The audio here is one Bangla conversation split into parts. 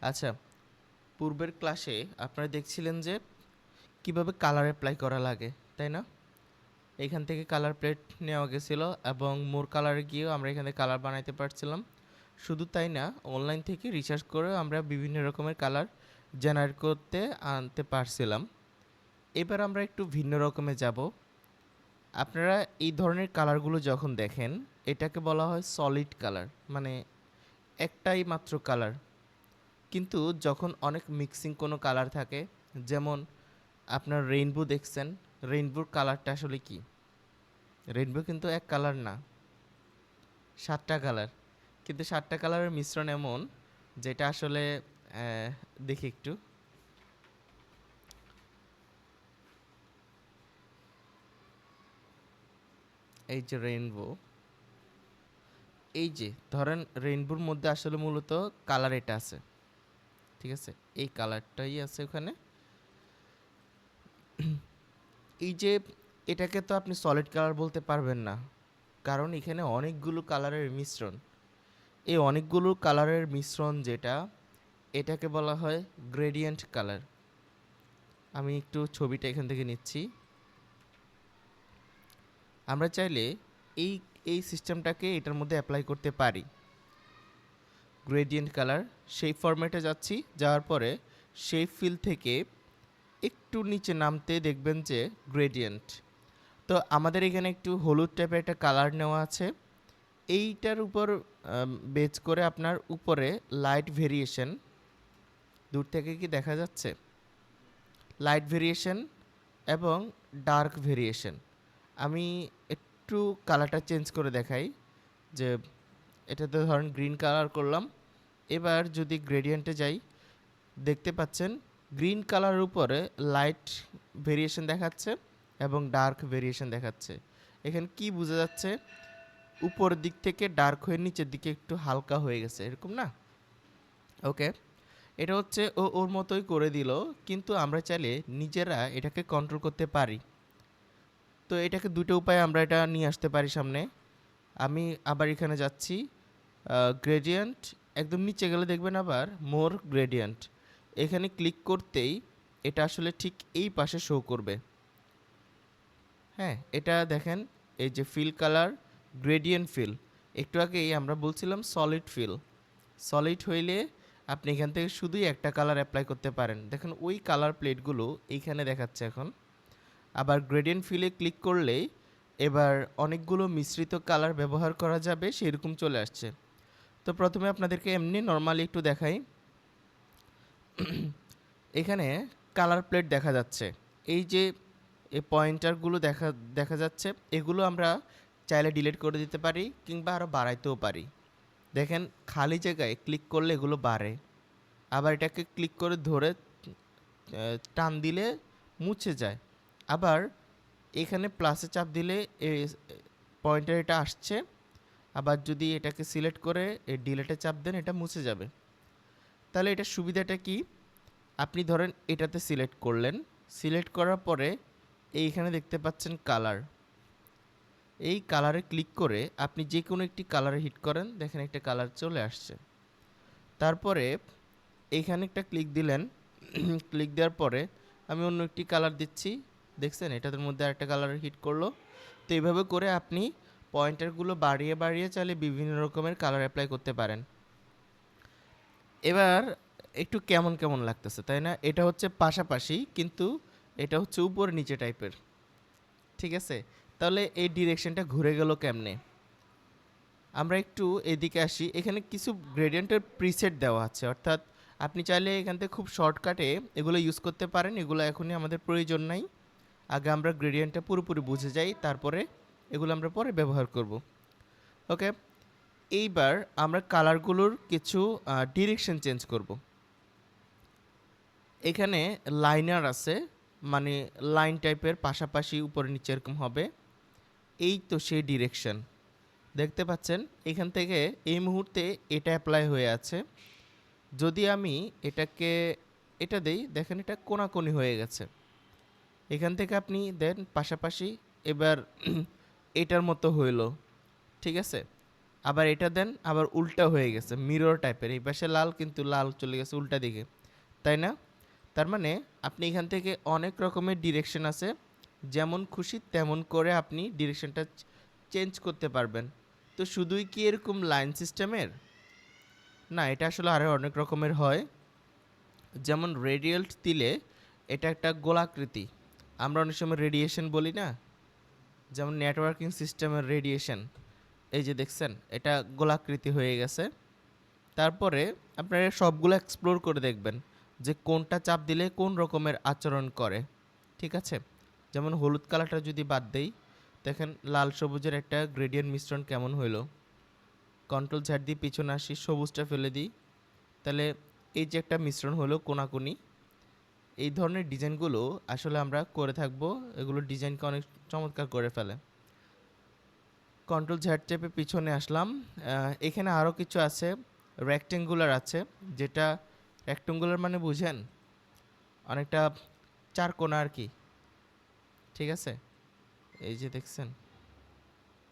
আচ্ছা পূর্বের ক্লাসে আপনারা দেখছিলেন যে কীভাবে কালার অ্যাপ্লাই করা লাগে, তাই না? এখান থেকে কালার প্লেট নেওয়া গেছিল এবং মোর কালারে গিয়েও আমরা এখানে কালার বানাইতে পারছিলাম। শুধু তাই না অনলাইন থেকে রিসার্চ করেও আমরা বিভিন্ন রকমের কালার জেনারেট করতে আনতে পারছিলাম। এবার আমরা একটু ভিন্ন রকমে যাব। আপনারা এই ধরনের কালারগুলো যখন দেখেন, এটাকে বলা হয় সলিড কালার মানে একটাই মাত্র কালার কিন্তু যখন অনেক মিক্সিং কোনো কালার থাকে, যেমন আপনার রেইনবো দেখছেন রেইনবোর কালারটা আসলে কি? রেইনবো কিন্তু এক কালার না, সাতটা কালার কিন্তু সাতটা কালারের মিশ্রণ এমন, যেটা আসলে দেখি একটু। এই যে রেইনবো এই যে ধরেন রেইনবোর মধ্যে আসলে মূলত কালার এটা আছে। ঠিক আছে? এই কালারটাই আছে ওখানে। এই যে এটাকে তো আপনি সলিড কালার বলতে পারবেন না। কারণ এখানে অনেকগুলো কালারের মিশ্রণ। এই অনেকগুলো কালারের মিশ্রণ যেটা, এটাকে বলা হয় গ্রেডিয়েন্ট কালার আমি একটু ছবিটা এখান থেকে নিচ্ছি। আমরা চাইলে এই এই সিস্টেমটাকে এটার মধ্যে অ্যাপ্লাই করতে পারি। গ্রেডিয়েন্ট কালার সেই ফরম্যাটে যাচ্ছি। যাওয়ার পরে সেই ফিল থেকে একটু নিচে নামতে দেখবেন যে গ্রেডিয়েন্ট তো আমাদের এখানে একটু হলুদ টাইপের একটা কালার নেওয়া আছে। এইটার উপর বেচ করে আপনার উপরে লাইট ভেরিয়েশন দূর থেকে কি দেখা যাচ্ছে? লাইট ভেরিয়েশন এবং ডার্ক ভেরিয়েশন আমি একটু কালারটা চেঞ্জ করে দেখাই যে, এটাতে ধরেন গ্রিন কালার করলাম। এবার যদি গ্রেডিয়েন্টে যাই, দেখতে পাচ্ছেন গ্রিন কালারের উপরে লাইট ভেরিয়েশন দেখাচ্ছে এবং ডার্ক ভেরিয়েশন দেখাচ্ছে। এখানে কি বোঝা যাচ্ছে? উপর দিক থেকে ডার্ক হয়ে নিচের দিকে একটু হালকা হয়ে গেছে, এরকম না? ওকে এটা হচ্ছে ও, ওর মতোই করে দিল, কিন্তু আমরা চাইলে নিজেরা এটাকে কন্ট্রোল করতে পারি। তো এটাকে দুটো উপায়ে আমরা এটা নিয়ে আসতে পারি সামনে। আমি আবার এখানে যাচ্ছি গ্রেডিয়েন্ট একদম নিচে গেলে দেখবেন আবার মোর গ্রেডিয়েন্ট এখানে ক্লিক করতেই এটা আসলে ঠিক এই পাশে শো করবে। হ্যাঁ এটা দেখেন, এই যে ফিল কালার গ্রেডিয়েন্ট ফিল একটু আগেই আমরা বলছিলাম সলিড ফিল সলিড হইলে আপনি এখান থেকে শুধুই একটা কালার অ্যাপ্লাই করতে পারেন। দেখেন ওই কালার প্লেটগুলো এইখানে দেখাচ্ছে এখন। আবার গ্রেডিয়েন্ট ফিলে ক্লিক করলেই এবার অনেকগুলো মিশ্রিত কালার ব্যবহার করা যাবে, সেরকম চলে আসছে। তো প্রথমে আপনাদেরকে এমনি নর্মালি একটু দেখাই। এখানে কালার প্লেট দেখা যাচ্ছে। এই যে, এই পয়েন্টারগুলো দেখা দেখা যাচ্ছে, এগুলো আমরা চাইলে ডিলিট করে দিতে পারি কিংবা আরও বাড়াইতেও পারি। দেখেন, খালি জায়গায় ক্লিক করলে এগুলো বাড়ে। আবার এটাকে ক্লিক করে ধরে টান দিলে মুছে যায়। আবার এখানে প্লাসে চাপ দিলে পয়েন্টার এটা আসছে। আবার যদি এটাকে সিলেক্ট করে এই ডিলেটে চাপ দেন, এটা মুছে যাবে। তাহলে এটার সুবিধাটা কি? আপনি ধরেন এটাতে সিলেক্ট করলেন। সিলেক্ট করার পরে এইখানে দেখতে পাচ্ছেন কালার এই কালারে ক্লিক করে আপনি যে কোনো একটি কালারে হিট করেন, দেখেন একটা কালার চলে আসছে। তারপরে এইখানে একটা ক্লিক দিলেন। ক্লিক দেওয়ার পরে আমি অন্য একটি কালার দিচ্ছি। দেখছেন? এটাদের মধ্যে আরেকটা কালার হিট করল। তো এইভাবে করে আপনি পয়েন্টারগুলো বাড়িয়ে বাড়িয়ে চাইলে বিভিন্ন রকমের কালার অ্যাপ্লাই করতে পারেন। এবার একটু কেমন কেমন লাগতেছে, তাই না? এটা হচ্ছে পাশাপাশি, কিন্তু এটা হচ্ছে উপর নিচে টাইপের ঠিক আছে? তাহলে এই ডিরেকশনটা ঘুরে গেল কেমনে? আমরা একটু এদিকে আসি। এখানে কিছু গ্রেডিয়েন্টের প্রিসেট দেওয়া আছে। অর্থাৎ আপনি চাইলে এখান থেকে খুব শর্টকাটে এগুলো ইউজ করতে পারেন। এগুলো এখনই আমাদের প্রয়োজন নাই। আগে আমরা গ্রেডিয়েন্টটা পুরোপুরি বুঝে যাই, তারপরে এগুলো আমরা পরে ব্যবহার করব। ওকে এইবার আমরা কালারগুলোর কিছু ডিরেকশন চেঞ্জ করব। এখানে লাইনার আছে মানে লাইন টাইপের পাশাপাশি উপরে নিচে এরকম হবে। এই তো সেই ডিরেকশন দেখতে পাচ্ছেন? এখান থেকে এই মুহূর্তে এটা অ্যাপ্লাই হয়ে আছে। যদি আমি এটাকে, এটা দেই, দেখেন এটা কোনাকুনি হয়ে গেছে। এখান থেকে আপনি দেন পাশাপাশি, এবার এটার মতো হইল। ঠিক আছে? আবার এটা দেন, আবার উল্টা হয়ে গেছে মিরর টাইপের এই পাশে লাল, কিন্তু লাল চলে গেছে উল্টা দিকে। তাই না? তার মানে আপনি এখান থেকে অনেক রকমের ডিরেকশন আছে। যেমন খুশি, তেমন করে আপনি ডিরেকশনটা চেঞ্জ করতে পারবেন। তো শুধুই কি এরকম লাইন সিস্টেমের না, এটা আসলে আরও অনেক রকমের হয়। যেমন রেডিয়াল দিলে এটা একটা গোলাকৃতি। আমরা অনেক সময় রেডিয়েশন বলি না? যেমন নেটওয়ার্কিং সিস্টেমের রেডিয়েশন এই যে দেখছেন, এটা গোলাকৃতি হয়ে গেছে। তারপরে আপনারা সবগুলো এক্সপ্লোর করে দেখবেন যে কোনটা চাপ দিলে কোন রকমের আচরণ করে, ঠিক আছে? যেমন হলুদ কালারটা যদি বাদ দেই, দেখেন লাল সবুজের একটা গ্রেডিয়েন্ট মিশ্রণ কেমন হইল? কন্ট্রোল ঝাড় দিয়ে পিছনে আসি, সবুজটা ফেলে দিই, তাহলে এই যে একটা মিশ্রণ হলো কোনাকুনি এই ধরনের ডিজাইনগুলো আসলে আমরা করে থাকব। এগুলো ডিজাইনকে অনেক চমৎকার করে ফেলে। কন্ট্রোল ঝ্যাট চেপে পিছনে আসলাম। এখানে আরও কিছু আছে। রেক্টেঙ্গুলার আছে, যেটা রেক্টেঙ্গুলার মানে বুঝেন, অনেকটা চার কোনা আর কি। ঠিক আছে? এই যে দেখছেন,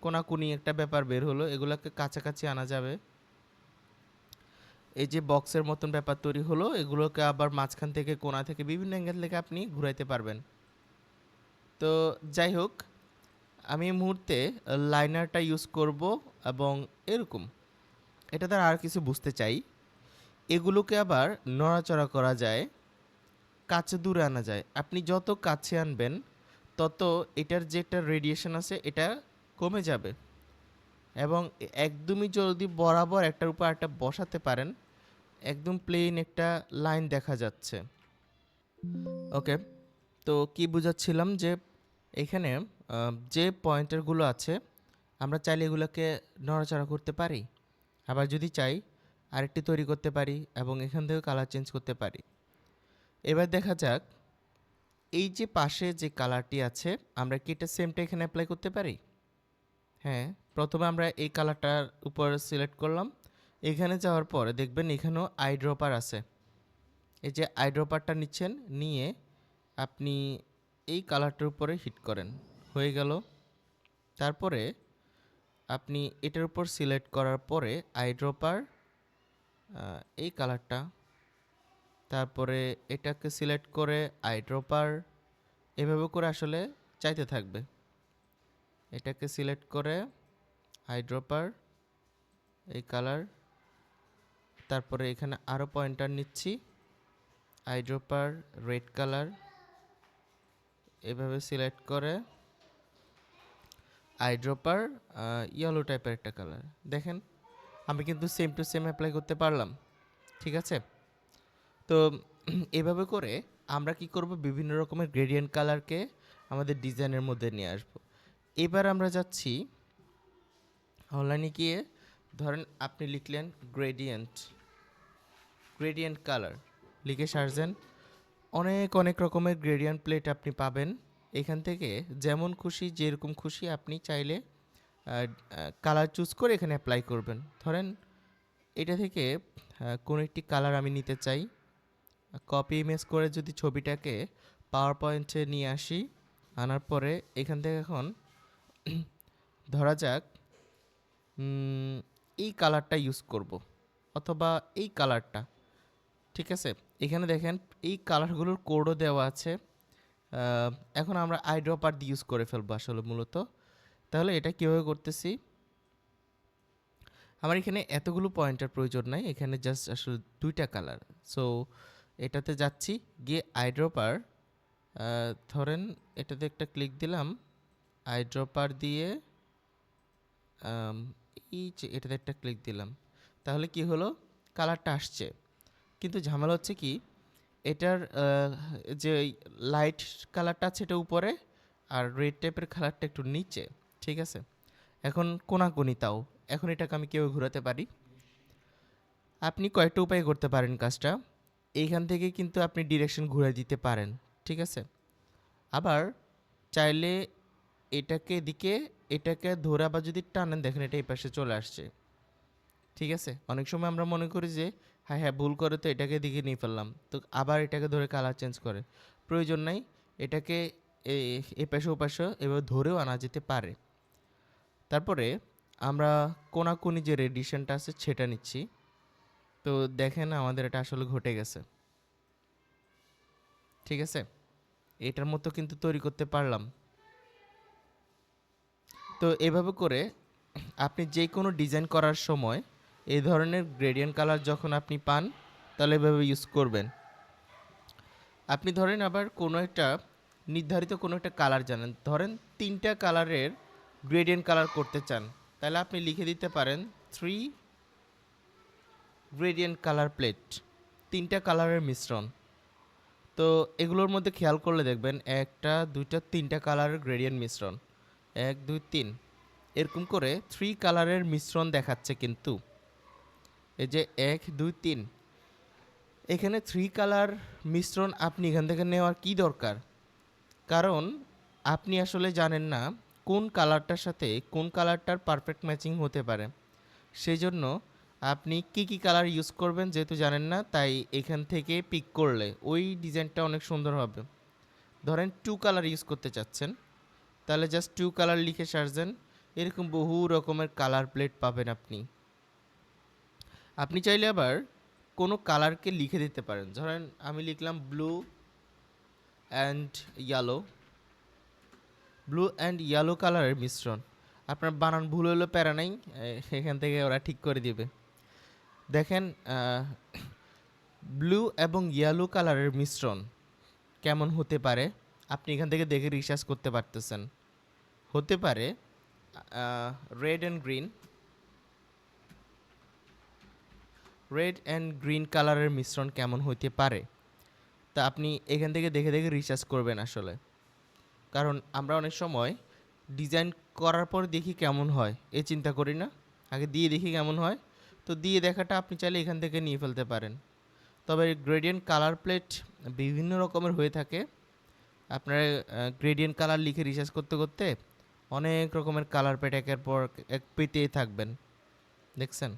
কোনাকুনি একটা ব্যাপার বের হলো। এগুলোকে কাছাকাছি আনা যাবে। এই যে বক্সের মতন ব্যাপার তৈরি হলো, এগুলোকে আবার মাঝখান থেকে কোনা থেকে বিভিন্ন অ্যাঙ্গেল থেকে আপনি ঘুরাইতে পারবেন। তো যাই হোক, আমি এই মুহূর্তে লাইনারটা ইউজ করব এবং এরকম। এটা দ্বারা আর কিছু বুঝতে চাই। এগুলোকে আবার নড়াচড়া করা যায়, কাছে দূরে আনা যায়। আপনি যত কাছে আনবেন, তত এটার যে একটা রেডিয়েশন আছে, এটা কমে যাবে। এবং একদমই যদি বরাবর একটার উপর একটা বসাতে পারেন একদম প্লেন একটা লাইন দেখা যাচ্ছে। ওকে তো কি বুঝাচ্ছিলাম যে এখানে যে পয়েন্টারগুলো আছে, আমরা চাইলে এগুলোকে নড়াচড়া করতে পারি। আবার যদি চাই, আরেকটি তৈরি করতে পারি এবং এখান থেকে কালার চেঞ্জ করতে পারি। এবার দেখা যাক, এই যে পাশে যে কালারটি আছে, আমরা কি এটা সেমটা এখানে অ্যাপ্লাই করতে পারি? হ্যাঁ প্রথমে আমরা এই কালারটার উপর সিলেক্ট করলাম। এখানে যাওয়ার পরে দেখবেন এখানেও আই ড্রপার আছে। এই যে আই ড্রপারটা নিচ্ছেন, নিয়ে আপনি এই কালারটার উপরে হিট করেন। হয়ে গেল। তারপরে আপনি এটার উপর সিলেক্ট করার পরে আই ড্রপার এই কালারটা তারপরে এটাকে সিলেক্ট করে আই ড্রপার এভাবে করে আসলে চাইতে থাকবে। এটাকে সিলেক্ট করে আই ড্রপার এই কালার তারপরে এখানে আরও পয়েন্টার নিচ্ছি। আই ড্রপার রেড কালার, এভাবে সিলেক্ট করে। আই ড্রপার ইয়েলো টাইপের একটা কালার। দেখেন, আমি কিন্তু সেম টু সেম অ্যাপ্লাই করতে পারলাম, ঠিক আছে? তো এভাবে করে আমরা কি করব? বিভিন্ন রকমের গ্রেডিয়েন্ট কালারকে আমাদের ডিজাইনের মধ্যে নিয়ে আসব। এবার আমরা যাচ্ছি অনলাইনে গিয়ে ধরেন আপনি লিখলেন গ্রেডিয়েন্ট গ্রেডিয়েন্ট কালার লিখে সার্চ দেন অনেক অনেক রকমের গ্রেডিয়েন্ট প্লেট আপনি পাবেন। এখান থেকে যেমন খুশি, যেরকম খুশি আপনি চাইলে কালার চুজ করে এখানে অ্যাপ্লাই করবেন। ধরেন এটা থেকে কোনো একটি কালার আমি নিতে চাই। কপি ইমেজ করে যদি ছবিটাকে পাওয়ার পয়েন্টে নিয়ে আসি, আনার পরে এখান থেকে এখন ধরা যাক এই কালারটা ইউজ করব, অথবা এই কালারটা ঠিক আছে? এখানে দেখেন, এই কালারগুলোর কোডও দেওয়া আছে। এখন আমরা আই ড্রপার দিয়ে ইউজ করে ফেলব আসলে মূলত। তাহলে এটা কীভাবে করতেছি? আমার এখানে এতগুলো পয়েন্টের প্রয়োজন নাই, এখানে জাস্ট আসলে দুইটা কালার সো এটাতে যাচ্ছি, গিয়ে আই ড্রপার ধরেন এটাতে একটা ক্লিক দিলাম আই ড্রপার দিয়ে এই যে এটাতে একটা ক্লিক দিলাম, তাহলে কি হলো? কালারটা আসছে। কিন্তু ঝামেলা হচ্ছে কি, এটার যে লাইট কালারটা আছে এটা উপরে আর রেড টাইপের কালারটা একটু নিচে, ঠিক আছে? এখন কোনাকুনি তাও, এখন এটাকে আমি কেউ ঘোরাতে পারি। আপনি কয়েকটা উপায় করতে পারেন কাজটা। এইখান থেকে কিন্তু আপনি ডিরেকশন ঘুরে দিতে পারেন, ঠিক আছে? আবার চাইলে এটাকে এদিকে এটাকে ধরে আবার যদি টানেন, দেখেন এটা এই পাশে চলে আসছে। ঠিক আছে? অনেক সময় আমরা মনে করি যে হ্যাঁ হ্যাঁ ভুল করে তো এটাকে দিকে নিয়ে ফেললাম। তো আবার এটাকে ধরে কালার চেঞ্জ করে। প্রয়োজন নাই, এটাকে এ- পাশে, ও পাশে এভাবে ধরেও আনা যেতে পারে। তারপরে আমরা কোনাকুনি যে রেডিয়েশনটা আছে, সেটা নিচ্ছি। তো দেখেন আমাদের এটা আসলে ঘটে গেছে। ঠিক আছে? এটার মতো কিন্তু তৈরি করতে পারলাম। তো এভাবে করে আপনি যে কোনো ডিজাইন করার সময় এই ধরনের গ্রেডিয়েন্ট কালার যখন আপনি পান, তাহলে এভাবে ইউজ করবেন। আপনি ধরেন আবার কোনো একটা নির্ধারিত কোনো একটা কালার জানেন, ধরেন তিনটা কালারের গ্রেডিয়েন্ট কালার করতে চান, তাহলে আপনি লিখে দিতে পারেন থ্রি গ্রেডিয়েন্ট কালার প্লেট তিনটা কালারের মিশ্রণ। তো এগুলোর মধ্যে খেয়াল করলে দেখবেন একটা, দুইটা, তিনটা কালারের গ্রেডিয়েন্ট মিশ্রণ। এক, দুই, তিন। এরকম করে থ্রি কালারের মিশ্রণ দেখাচ্ছে কিন্তু। এই যে এক, দুই, তিন। এখানে থ্রি কালার মিশ্রণ আপনি এখান থেকে নেওয়ার কি দরকার? কারণ আপনি আসলে জানেন না কোন কালারটার সাথে কোন কালারটার পারফেক্ট ম্যাচিং হতে পারে। সেই জন্য আপনি কি কি কালার ইউজ করবেন যেহেতু জানেন না, তাই এখান থেকে পিক করলে। ওই ডিজাইনটা অনেক সুন্দর হবে। ধরেন টু কালার ইউজ করতে চাচ্ছেন। তাহলে জাস্ট টু কালার লিখে সার্চ দেন এরকম বহু রকমের কালার প্লেট পাবেন আপনি। আপনি চাইলে আবার কোনো কালারকে লিখে দিতে পারেন। ধরেন আমি লিখলাম blue and yellow blue and yellow কালারের মিশ্রণ। আপনার বানান ভুল হলো প্যারা নাই এখান থেকে ওরা ঠিক করে দিবে। দেখেন ব্লু এবং ইয়েলো কালারের মিশ্রণ কেমন হতে পারে? আপনি এখান থেকে দেখে রিসার্চ করতে পারতেছেন। হতে পারে red and green red and green কালারের মিশ্রণ কেমন হইতে পারে? তা আপনি এখান থেকে দেখে দেখে রিসার্চ করবেন আসলে। কারণ আমরা অনেক সময় ডিজাইন করার পর দেখি কেমন হয়, এ চিন্তা করি না। আগে দিয়ে দেখি কেমন হয়, তো দিয়ে দেখাটা আপনি চাইলে এখান থেকে নিয়ে ফেলতে পারেন। তবে গ্রেডিয়েন্ট কালার প্লেট বিভিন্ন রকমের হয়ে থাকে। আপনারা গ্রেডিয়েন্ট কালার লিখে রিসার্চ করতে করতে অনেক রকমের কালার একের পর এক পেতেই থাকবেন। দেখছেন?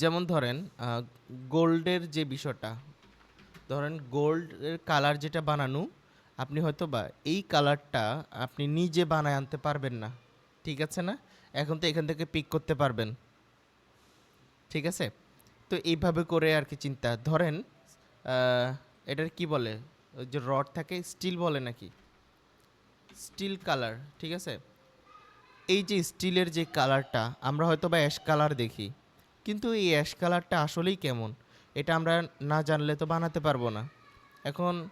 যেমন ধরেন গোল্ডের যে বিষয়টা, ধরেন গোল্ডের কালার যেটা বানানো, আপনি হয়তো বা এই কালারটা আপনি নিজে বানায় আনতে পারবেন না। ঠিক আছে না? এখন তো এখান থেকে পিক করতে পারবেন। ঠিক আছে? তো এইভাবে করে আর কি চিন্তা। ধরেন এটার কি বলে? ওই যে রড থাকে, স্টিল বলে নাকি? স্টিল কালার, ঠিক আছে? এই যে স্টিলের যে কালারটা, আমরা হয়তো বা অ্যাশ কালার দেখি, কিন্তু এই অ্যাশ কালারটা আসলেই কেমন? এটা আমরা না জানলে তো বানাতে পারব না। এখন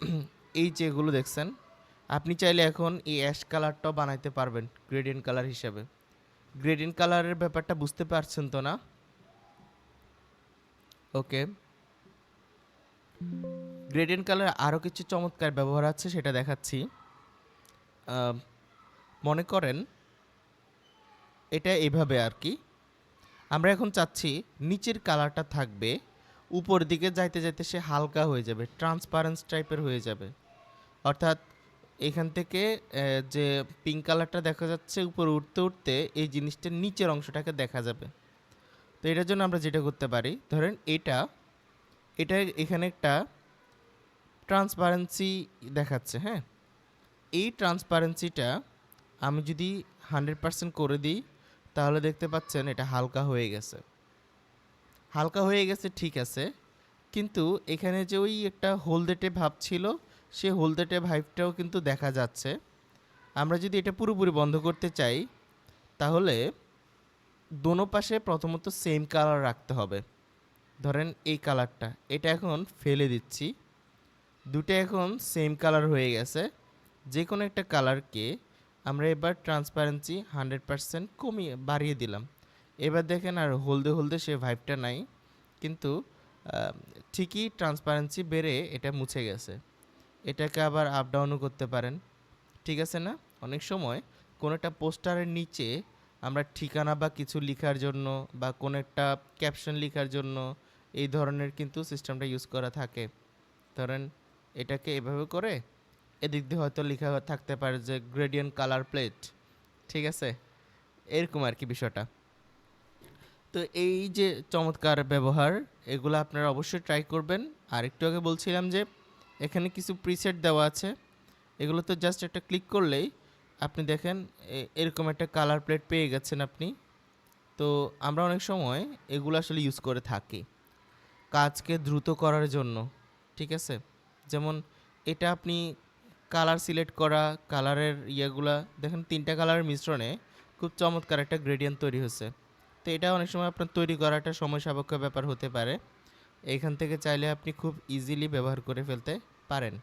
এই যেগুলো দেখছেন, আপনি চাইলে এখন এই অ্যাশ কালারটাও বানাইতে পারবেন, গ্রেডিয়েন্ট কালার হিসেবে। গ্রেডিয়েন্ট কালারের ব্যাপারটা বুঝতে পারছেন তো না? ওকে। গ্রেডিয়েন্ট কালার আরও কিছু চমৎকার ব্যবহার আছে, সেটা দেখাচ্ছি। মনে করেন এটা এভাবে আর কি। আমরা এখন চাচ্ছি নিচের কালারটা থাকবে, উপর দিকে যাইতে যাইতে সে হালকা হয়ে যাবে ট্রান্সপারেন্স টাইপের হয়ে যাবে। অর্থাৎ এখান থেকে যে পিঙ্ক কালারটা দেখা যাচ্ছে উপরে উঠতে উঠতে, এই জিনিসটার নিচের অংশটাকে দেখা যাবে। তো এটার জন্য আমরা যেটা করতে পারি, ধরেন এটা এটা এখানে একটা ট্রান্সপারেন্সি দেখাচ্ছে হ্যাঁ? এই ট্রান্সপারেন্সিটা আমি যদি হান্ড্রেড পার্সেন্ট করে দিই, তাহলে দেখতে পাচ্ছেন এটা হালকা হয়ে গেছে। হালকা হয়ে গেছে, ঠিক আছে। কিন্তু এখানে যে ওই একটা হলদেটে ভাব ছিল, সে হলদেটে ভাইবটাও কিন্তু দেখা যাচ্ছে। আমরা যদি এটা পুরোপুরি বন্ধ করতে চাই, তাহলে দোনো পাশে প্রথমত সেম কালার রাখতে হবে। ধরেন এই কালারটা, এটা এখন ফেলে দিচ্ছি। দুটো এখন সেম কালার হয়ে গেছে। যে কোনো একটা কালারকে আমরা এবার ট্রান্সপারেন্সি হান্ড্রেড পারসেন্ট কমিয়ে বাড়িয়ে দিলাম। এবার দেখেন আর হলদে হলদে সে ভাইবটা নাই, কিন্তু ঠিকই ট্রান্সপারেন্সি বেড়ে এটা মুছে গেছে। এটাকে আবার আপ ডাউনও করতে পারেন। ঠিক আছে না? অনেক সময় কোনো একটা পোস্টারের নিচে আমরা ঠিকানা বা কিছু লেখার জন্য বা কোনো একটা ক্যাপশন লেখার জন্য এই ধরনের কিন্তু সিস্টেমটা ইউজ করা থাকে। ধরেন, এটাকে এভাবে করে এদিক দিয়ে হয়তো লেখা থাকতে পারে যে গ্রেডিয়েন্ট কালার প্লেট ঠিক আছে? এরকম আর কি বিষয়টা। তো এই যে চমৎকার ব্যবহার, এগুলো আপনারা অবশ্যই ট্রাই করবেন। আর একটু আগে বলছিলাম যে, এখানে কিছু প্রিসেট দেওয়া আছে। এগুলো তো জাস্ট একটা ক্লিক করলেই আপনি দেখেন এরকম একটা কালার প্লেট পেয়ে গেছেন আপনি। তো আমরা অনেক সময় এগুলো আসলে ইউজ করে থাকি। কাজকে দ্রুত করার জন্য, ঠিক আছে? যেমন এটা আপনি কালার সিলেক্ট করা, কালারের ইয়েগুলা, দেখেন তিনটা কালারের মিশ্রণে খুব চমৎকার একটা গ্রেডিয়েন্ট তৈরি হচ্ছে তো এটা অনেক সময় আপনার তৈরি করাটা সময় সাপেক্ষ ব্যাপার হতে পারে। এখান থেকে চাইলে আপনি খুব ইজিলি ব্যবহার করে ফেলতে পারেন।